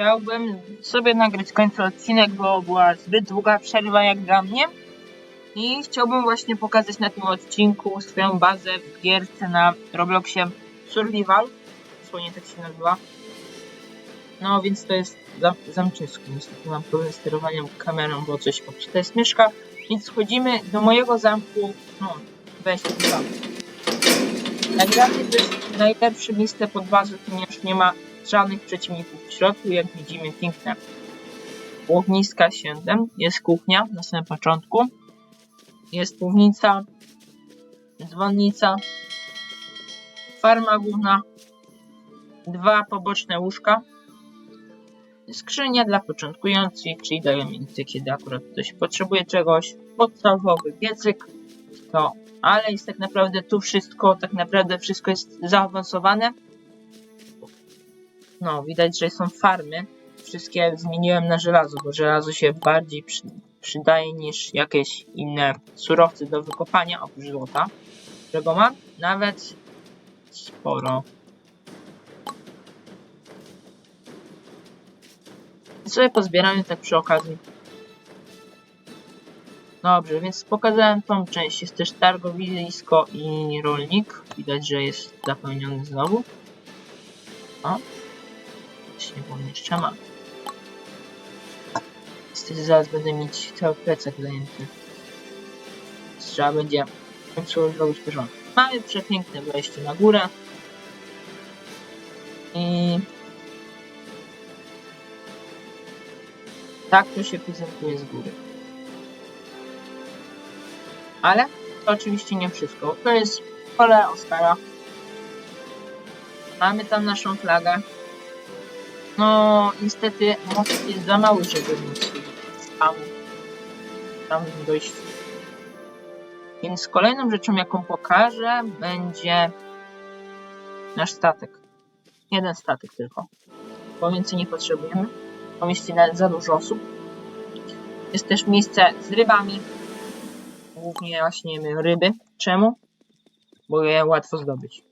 Chciałbym sobie nagrać końcu odcinek, bo była zbyt długa przerwa jak dla mnie. I chciałbym właśnie pokazać na tym odcinku swoją bazę w gierce na Robloxie Survival. Dosłownie tak się nazywa. No więc to jest zam zamczysku. Niestety mam problem z sterowaniem kamerą, bo coś popsuta jest myszka. Więc wchodzimy do mojego zamku. No, weź mnie to jest najlepsze miejsce pod bazą, ponieważ nie ma żadnych przeciwników w środku. Jak widzimy, piękne ogniska siędem. Jest kuchnia na samym początku. Jest piwnica, dzwonnica, farma główna, dwa poboczne łóżka, skrzynia dla początkujących, czyli dają miejsce, kiedy akurat ktoś potrzebuje czegoś, podstawowy piecyk, to, ale jest tak naprawdę tu wszystko, tak naprawdę wszystko jest zaawansowane. No, widać, że są farmy. Wszystkie zmieniłem na żelazo, bo żelazo się bardziej przy, przydaje niż jakieś inne surowce do wykopania, oprócz złota, którego mam nawet sporo. I sobie pozbieramy tak przy okazji. Dobrze, więc pokazałem tą część. Jest też targowisko i rolnik. Widać, że jest zapełniony znowu. O. Jeszcze mam. Niestety zaraz będę mieć cały plecak zajęty. Trzeba będzie końcu zrobić porządek. Mamy przepiękne wejście na górę. I tak to się prezentuje z góry. Ale to oczywiście nie wszystko. To jest pole Oscara. Mamy tam naszą flagę. No, niestety most jest za mały, żeby móc tam, tam dojść. Więc kolejną rzeczą, jaką pokażę, będzie nasz statek. Jeden statek tylko. Bo więcej nie potrzebujemy. Pomieści za dużo osób. Jest też miejsce z rybami. Głównie właśnie ryby. Czemu? Bo je łatwo zdobyć.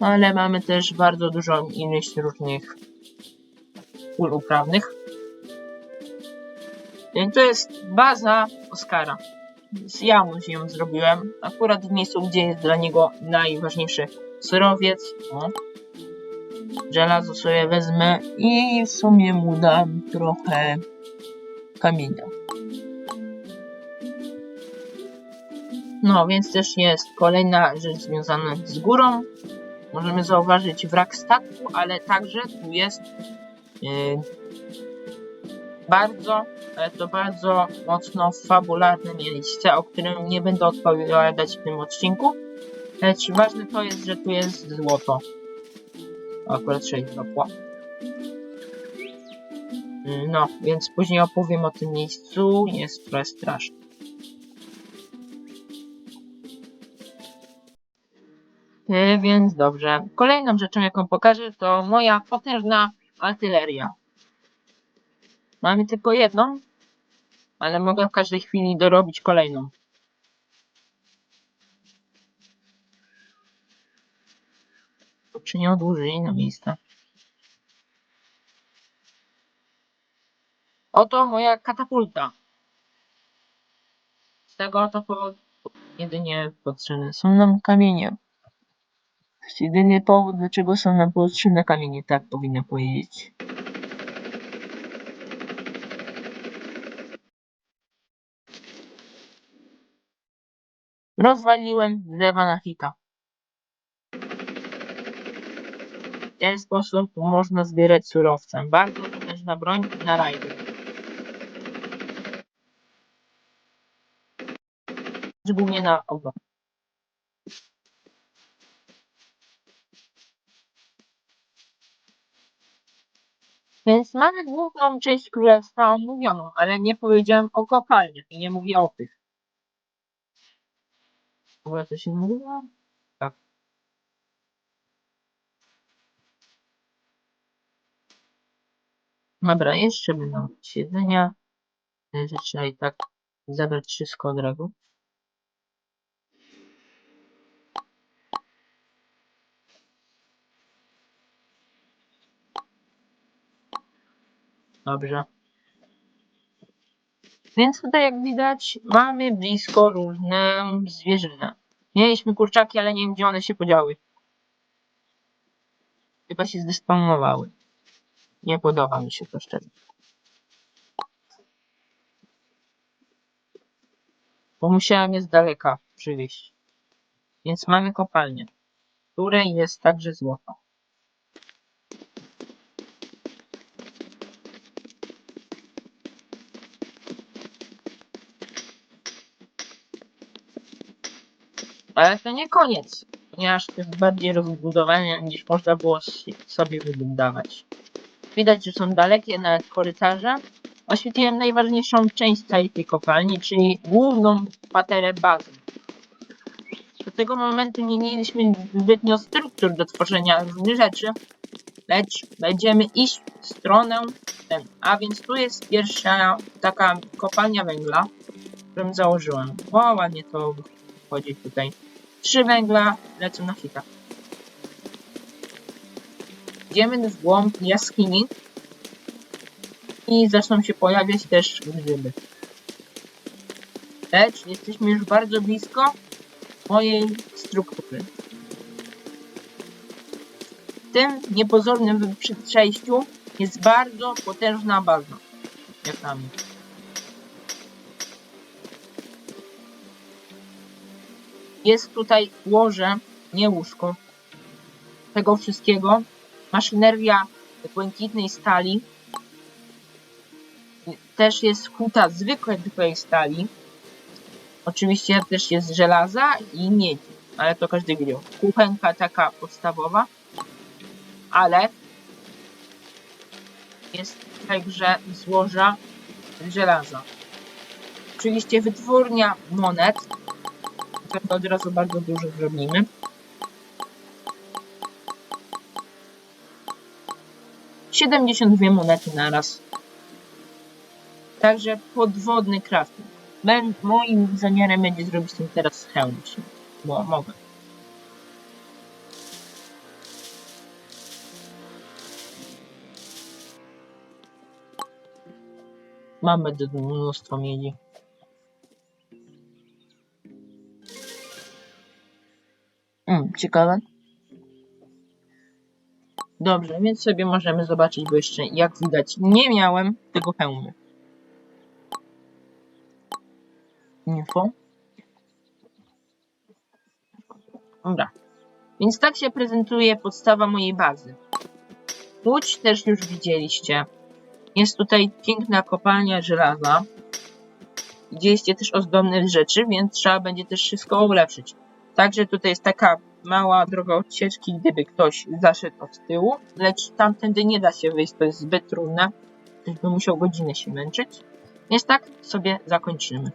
No, ale mamy też bardzo dużo ilość różnych pól uprawnych. Więc to jest baza Oscara. Ja mu ją zrobiłem. Akurat w miejscu, gdzie jest dla niego najważniejszy surowiec. O. Żelazo sobie wezmę i w sumie mu dam trochę kamienia. No, więc też jest kolejna rzecz związana z górą. Możemy zauważyć wrak statku, ale także tu jest yy, bardzo, to bardzo mocno fabularne miejsce, o którym nie będę odpowiadać w tym odcinku. Lecz ważne to jest, że tu jest złoto. Akurat 6 złotła. Yy, No, więc później opowiem o tym miejscu. Jest trochę straszne. Więc dobrze. Kolejną rzeczą, jaką pokażę, to moja potężna artyleria. Mamy tylko jedną, ale mogę w każdej chwili dorobić kolejną. Czy nie odłożyli na miejsce? Oto moja katapulta. Z tego oto powodu jedynie potrzebne są nam kamienie. Jedyny powód, dlaczego są nam potrzebne kamienie, tak powinno powiedzieć. Rozwaliłem drzewa na hita. W ten sposób można zbierać surowce. Bardzo potężna broń na rajdy. Głównie na ogon. Więc mamy główną część królestwa omówioną, ale nie powiedziałem o kopalniach i nie mówię o tych. W ogóle się mówiło? Tak. Dobra, jeszcze będą siedzenia. I tak zabrać wszystko od razu. Dobrze. Więc tutaj jak widać mamy blisko różne zwierzyny. Mieliśmy kurczaki, ale nie wiem gdzie one się podziały. Chyba się zdespawnowały. Nie podoba mi się to szczerze. Bo musiałem je z daleka przywieźć. Więc mamy kopalnię, której jest także złoto. Ale to nie koniec, ponieważ jest bardziej rozbudowane niż można było sobie wybudować. Widać, że są dalekie nawet korytarze. Oświetliłem najważniejszą część całej tej kopalni, czyli główną paterę bazy. Do tego momentu nie mieliśmy zbytnio struktur do tworzenia różnych rzeczy, lecz będziemy iść w stronę ten. A więc tu jest pierwsza taka kopalnia węgla, którą założyłem. O, ładnie to wchodzi tutaj. Trzy węgla lecą na hita. Idziemy w głąb jaskini i zaczną się pojawiać też grzyby. Lecz jesteśmy już bardzo blisko mojej struktury. W tym niepozornym przejściu jest bardzo potężna baza. Jak nami. Jest tutaj łoże, nie łóżko. Tego wszystkiego. Maszyneria błękitnej stali. Też jest huta zwykłej zwykłej stali. Oczywiście też jest żelaza i miedzi, ale to każdy wiedział. Kuchenka taka podstawowa, ale jest także złoża żelaza. Oczywiście wytwórnia monet, to od razu bardzo dużo zrobimy. Siedemdziesiąt dwie monety na raz. Także podwodny crafting. Mę- Moim zamiarem będzie zrobić ten teraz hełm, bo mogę. Mamy mnóstwo miedzi. Mm, ciekawe. Dobrze, więc sobie możemy zobaczyć, bo jeszcze jak widać nie miałem tego hełmu. Info. Dobra. Więc tak się prezentuje podstawa mojej bazy. Łódź też już widzieliście. Jest tutaj piękna kopalnia żelaza. Widzieliście też ozdobne rzeczy, więc trzeba będzie też wszystko ulepszyć. Także tutaj jest taka mała droga odsieczki, gdyby ktoś zaszedł od tyłu, lecz tamtędy nie da się wyjść, to jest zbyt trudne. Ktoś by musiał godzinę się męczyć. Więc tak sobie zakończymy.